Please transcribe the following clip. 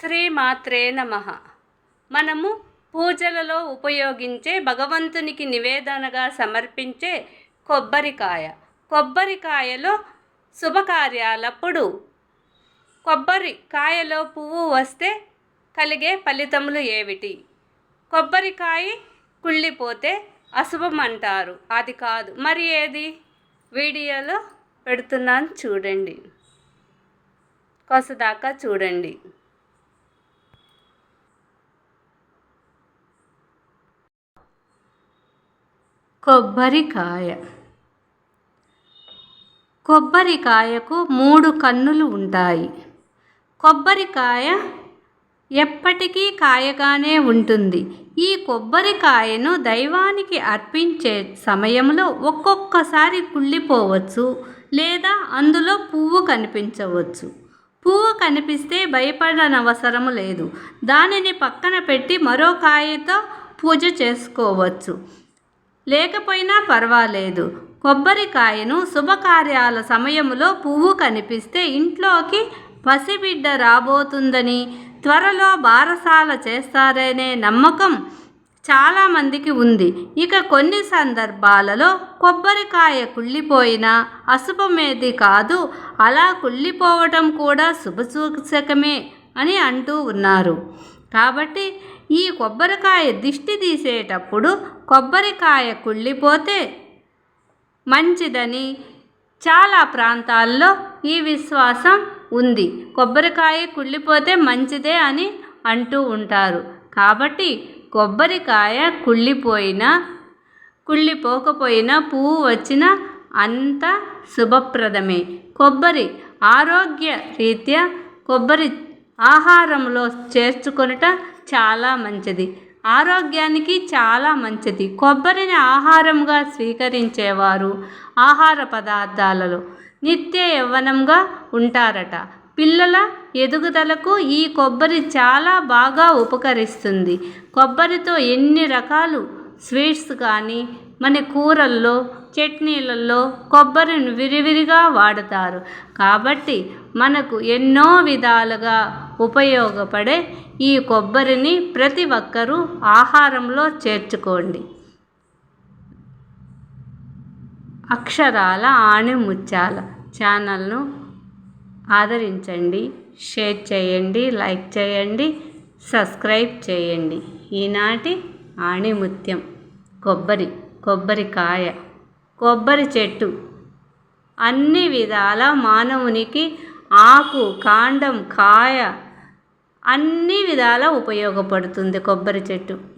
శ్రీమాత్రే నమ. మనము పూజలలో ఉపయోగించే భగవంతునికి నివేదనగా సమర్పించే కొబ్బరికాయ. కొబ్బరికాయలో శుభకార్యాలప్పుడు కొబ్బరికాయలో పువ్వు వస్తే కలిగే ఫలితములు ఏమిటి? కొబ్బరికాయ కుళ్ళిపోతే అశుభం అంటారు. అది కాదు. మరి ఏది? వీడియోలో పెడుతున్నాను చూడండి. కొసదాకా చూడండి. కొబ్బరికాయ. కొబ్బరికాయకు మూడు కన్నులు ఉంటాయి. కొబ్బరికాయ ఎప్పటికీ కాయగానే ఉంటుంది. ఈ కొబ్బరికాయను దైవానికి అర్పించే సమయంలో ఒక్కొక్కసారి కుళ్ళిపోవచ్చు లేదా అందులో పువ్వు కనిపించవచ్చు. పువ్వు కనిపిస్తే భయపడనవసరం లేదు. దానిని పక్కన పెట్టి మరో కాయతో పూజ చేసుకోవచ్చు. లేకపోయినా పర్వాలేదు. కొబ్బరికాయను శుభకార్యాల సమయంలో పువ్వు కనిపిస్తే ఇంట్లోకి పసిబిడ్డ రాబోతుందని త్వరలో బారసాల చేస్తారనే నమ్మకం చాలామందికి ఉంది. ఇక కొన్ని సందర్భాలలో కొబ్బరికాయ కుళ్ళిపోయినా అశుభమేది కాదు. అలా కుళ్ళిపోవటం కూడా శుభసూచకమే అని అంటూ ఉన్నారు. కాబట్టి ఈ కొబ్బరికాయ దిష్టి తీసేటప్పుడు కొబ్బరికాయ కుళ్ళిపోతే మంచిదని చాలా ప్రాంతాల్లో ఈ విశ్వాసం ఉంది. కొబ్బరికాయ కుళ్ళిపోతే మంచిదే అని అంటూ ఉంటారు. కాబట్టి కొబ్బరికాయ కుళ్ళిపోయినా కుళ్ళిపోకపోయినా పువ్వు వచ్చినా అంత శుభప్రదమే. కొబ్బరి ఆరోగ్య రీత్యా కొబ్బరి ఆహారంలో చేర్చుకొనుట చాలా మంచిది. ఆరోగ్యానికి చాలా మంచిది. కొబ్బరిని ఆహారంగా స్వీకరించేవారు ఆహార పదార్థాలలో. నిత్య యవ్వనంగా ఉంటారట. పిల్లల ఎదుగుదలకు ఈ కొబ్బరి చాలా బాగా ఉపకరిస్తుంది. కొబ్బరితో ఎన్ని రకాలు స్వీట్స్ కానీ మన కూరల్లో చట్నీలలో కొబ్బరిని విరివిరిగా వాడతారు. కాబట్టి మనకు ఎన్నో విధాలుగా ఉపయోగపడే ఈ కొబ్బరిని ప్రతి ఒక్కరూ ఆహారంలో చేర్చుకోండి. అక్షరాల ఆణిముత్యాల ఛానల్ను ఆదరించండి షేర్ చేయండి లైక్ చేయండి సబ్స్క్రైబ్ చేయండి. ఈనాటి ఆణిముత్యం కొబ్బరి. కొబ్బరికాయ కొబ్బరి చెట్టు. అన్ని విధాల మానవునికి ఆకు కాండం కాయ అన్ని విధాల ఉపయోగపడుతుంది కొబ్బరి చెట్టు.